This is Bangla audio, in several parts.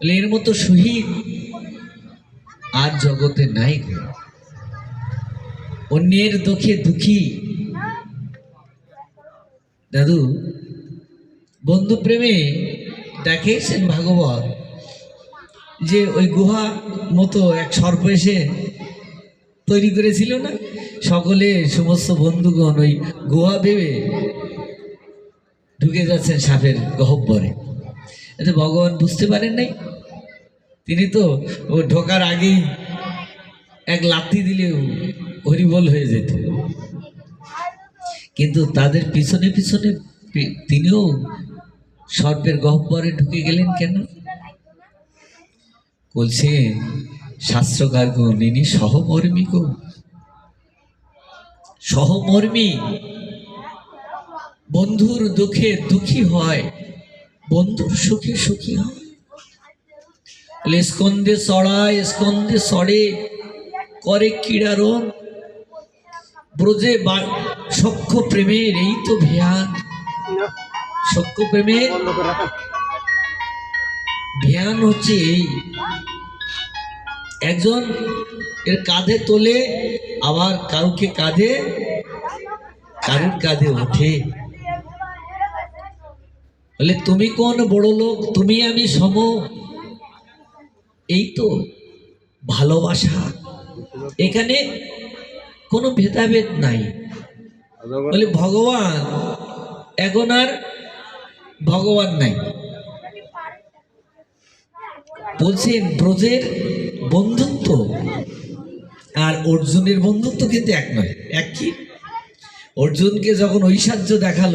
এর মতো শহীদ আর জগতে নাই গো অন্যের দুঃখে দুঃখী। দাদু বন্ধু প্রেমে দেখেছেন ভাগবত যে ওই গুহা মতো এক সর্প এসে তৈরি করেছিল না? সকলে সমস্ত বন্ধুগণ ওই গুহা ভেবে ঢুকে যাচ্ছেন সাপের গহব্বরে। এতে ভগবান বুঝতে পারেন নাই? তিনি তো ও ঢোকার আগেই এক লাথি দিলে হরিবল হয়ে যেত। কিন্তু তাদের পিছনে পিছনে তিনিও সর্পের গহ্বরে ঢুকে গেলেন কেন? বলছে শাস্ত্রকার গো, নিনি সহমর্মী গো। সহমর্মী, বন্ধুর দুঃখে দুঃখী হয়। বন্ধুর সুখে সুখী হয়। বলে, স্কন্দে সড়ায় স্কন্দে সড়ে করে কিড়ারণ ব্রজে সখ্য প্রেমের এই তো ভেয়ান সখ্য প্রেমের ভেয়ান হচ্ছে এই। একজন এর কাঁধে তোলে আবার কাউকে কাঁধে কারুর কাঁধে ওঠে। বলে, তুমি কোন বড় লোক? তুমি আমি সম এই তো ভালোবাসা। এখানে কোনো ভেদাভেদ নাই। বলে, ভগবান এখন আর ভগবান নাই। বলছেন, ব্রজের বন্ধুত্ব আর অর্জুনের বন্ধুত্ব কিন্তু এক নয়। এক কি? অর্জুনকে যখন ঐশ্বর্য দেখাল,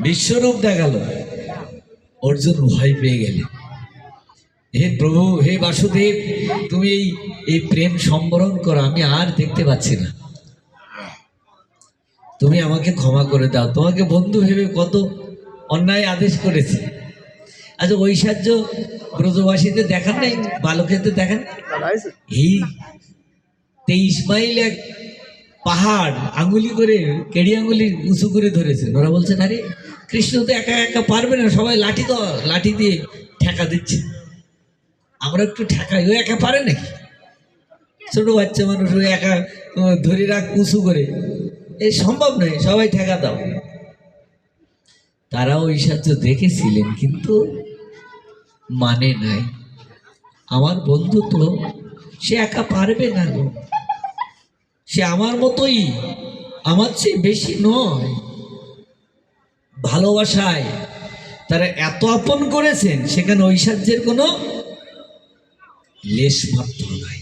বিশ্বরূপ দেখাল অর্জুন ভয় পেয়ে গেলেন হে প্রভু, হে বাসুদেব, তুমি এই এই প্রেম সম্বরণ করো, আমি আর দেখতে পাচ্ছি না। তুমি আমাকে ক্ষমা করে দাও। তোমাকে বন্ধু ভেবে কত অন্যায় আদেশ করেছি। আচ্ছা ঐশ্বর্য ব্রজবাসীতে দেখান নাই বালকেতে দেখান নাই? এই তেইশ মাইল এক পাহাড় আঙ্গুলি করে, কেড়ি আঙ্গুলি উঁচু করে ধরেছে। ওরা বলছেন আরে কৃষ্ণ তো একা একা পারবে না, সবাই লাঠি তো, লাঠি দিয়ে ঠেকা দিচ্ছে। আমরা একটু ঠেকাই, ও একা পারে নাকি? ছোট বাচ্চা মানুষ, ও একা ধরে রাখ উঁচু করে। এই সম্ভব নয়, সবাই ঠেকা দাও। তারা ওই সাহায্য দেখেছিলেন, কিন্তু মানে নাই। আমার বন্ধু তো সে একা পারবে না গো। সে আমার মতোই, আমার চেয়ে বেশি নয়। ভালোবাসায় তারা এত আপন করেছেন, সেখানে ঐশ্বর্যের কোনো লেশ মাত্র নাই।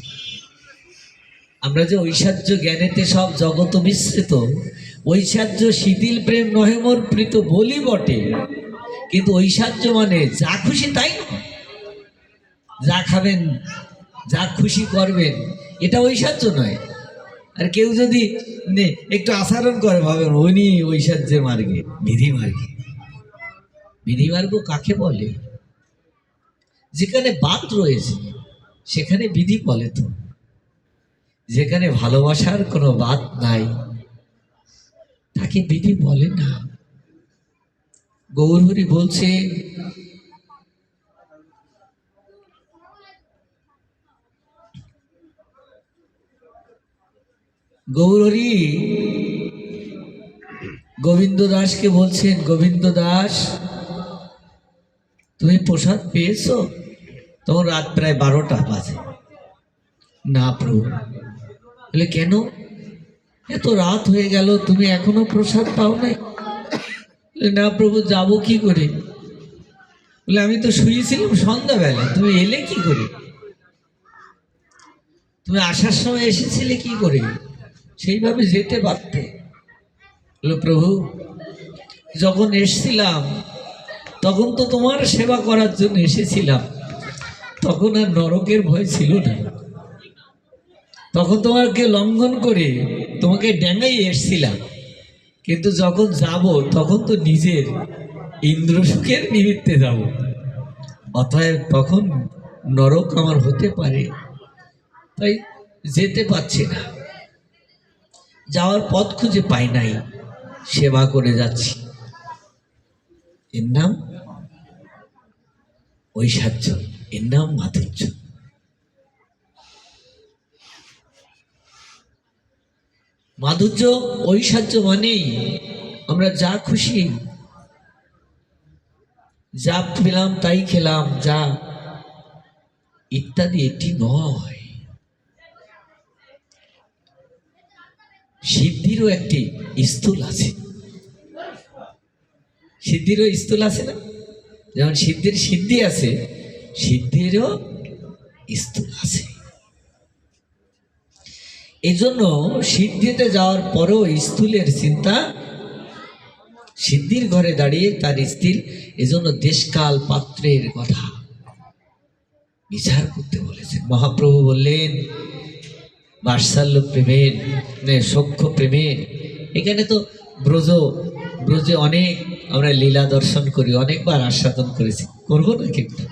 আমরা যে ঐশ্বর্য জ্ঞানেতে সব জগত মিশ্রিত, ঐশ্বর্য শিথিল প্রেম নহে মোর প্রীত বলি বটে। কিন্তু ঐশ্বর্য মানে যা খুশি তাই যা খাবেন, যা খুশি করবেন, এটা ঐশ্বর্য নয়। আর কেউ যদি একটু আচরণ করে ভাবেন উনি ঐশ্বর্যের মার্গে, বিধি মার্গে। বিধি মার্গ কাকে বলে? যেখানে বাদ রয়েছে, সেখানে বিধি বলে তো। যেখানে ভালোবাসার কোনো বাদ নাই, তাকে বিধি বলে না। গৌরহরি বলছে গৌরহরি গোবিন্দ দাসকে বলছেন, গোবিন্দ দাস, তুমি প্রসাদ পেয়েছ? তখন রাত প্রায় বারোটা বাজে। না প্রভু। বলে, কেন? এত রাত হয়ে গেল, তুমি এখনও প্রসাদ পাও নাই না প্রভু, যাব কি করে? বলে, আমি তো শুয়েছিলাম সন্ধ্যাবেলা, তুমি এলে কি করে? তুমি আসার সময় এসেছিলে কি করে? সেইভাবে যেতে পারতে বলে প্রভু, যখন এসছিলাম, তখন তো তোমার সেবা করার জন্য এসেছিলাম। তখন আর নরকের ভয় ছিল না। তখন তোমাকে লঙ্ঘন করে তোমাকে ড্যাঙাই এসছিলাম। কিন্তু যখন যাব, তখন তো নিজের ইন্দ্রসুখের নিমিত্তে যাব। অতএব তখন নরক আমার হতে পারে। তাই যেতে পারছি না। যাওয়ার পথ খুঁজে পাই নাই, সেবা করে যাচ্ছি। এর নাম ঐশ্বর্য, এর নাম মাধুর্য। মাধুর্য, ঐশ্বর্য মানেই আমরা যা খুশি, যা পেলাম তাই খেলাম, যা ইত্যাদি এটি নয়। সিদ্ধিরও একটি স্থূল আছে। সিদ্ধিরও স্থূল আছে না? যেমন সিদ্ধির সিদ্ধি আছে, সিদ্ধিরও স্থূল আছে। এজন্য সিদ্ধিতে যাওয়ার পরেও স্থূলের চিন্তা, সিদ্ধির ঘরে দাঁড়িয়ে তার স্ত্রীর এজন্য দেশকাল পাত্রের কথা বিচার করতে বলেছেন। মহাপ্রভু বললেন বাৎসাল্য প্রেমের সক্ষ সখ্য প্রেমের। এখানে তো ব্রজ, ব্রজে অনেক আমরা লীলা দর্শন করি, অনেকবার আস্বাদন করেছি। করব না কিন্তু?